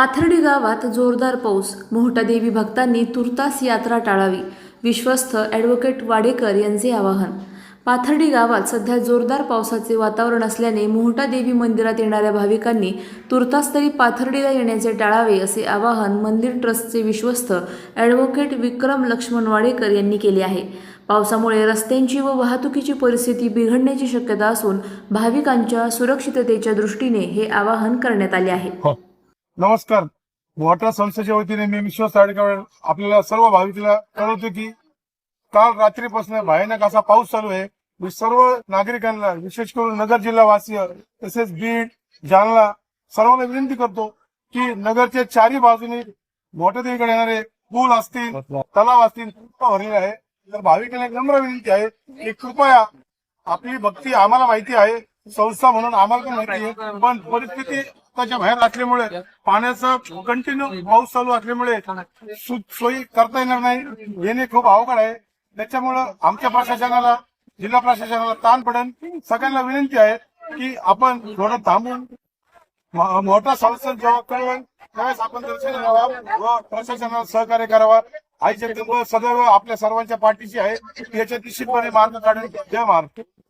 पाथर्डी गावात जोरदार पाऊस. मोहटादेवी भक्तांनी तुर्तास यात्रा टाळावी. विश्वस्त ॲडव्होकेट वाडेकर यांचे आवाहन. पाथर्डी गावात सध्या जोरदार पावसाचे वातावरण असल्याने मोहटादेवी मंदिरात येणाऱ्या भाविकांनी तुर्तास तरी पाथर्डीला येण्याचे टाळावे असे आवाहन मंदिर ट्रस्टचे विश्वस्त ॲडव्होकेट विक्रम लक्ष्मण वाडेकर यांनी केले आहे. पावसामुळे रस्त्यांची व वाहतुकीची परिस्थिती बिघडण्याची शक्यता असून भाविकांच्या सुरक्षिततेच्या दृष्टीने हे आवाहन करण्यात आले आहे. हो. नमस्कार. वॉटर संस्थेच्या वतीने मी विश्वास साडेकर आपल्याला सर्व भाविकला कळवतो की काल रात्रीपासून भयानक असा पाऊस चालू आहे. मी सर्व नागरिकांना विशेष करून नगर जिल्हावासीय तसेच बीड जालना सर्वांना विनंती करतो की नगरच्या चारही बाजूने मोठ्यादेवीकडे येणारे पूल असतील तलाव असतील भरलेले आहे तर भाविकांना नम्र विनंती आहे की कृपया आपली भक्ती आम्हाला माहिती आहे. संस्था म्हणून आम्हाला पण माहिती आहे. पण परिस्थिती त्याच्या बाहेर असल्यामुळे पाण्याचा कंटिन्यू पाऊस चालू असल्यामुळे सोयी करता येणार नाही. येणे खूप अवघड आहे. त्याच्यामुळं आमच्या प्रशासनाला जिल्हा प्रशासनाला ताण पडेल. सगळ्यांना विनंती आहे की आपण थोडं थांबून मोठा संस्था जेव्हा कळवेल त्यावेळेस आपण दर्शन घ्यावा व प्रशासनाला सहकार्य करावा. आईचे तत्व सदैव आपल्या सर्वांच्या पाठीशी आहे. याच्या निश्चितपणे मार्ग काढेल जय महाराष्ट्र.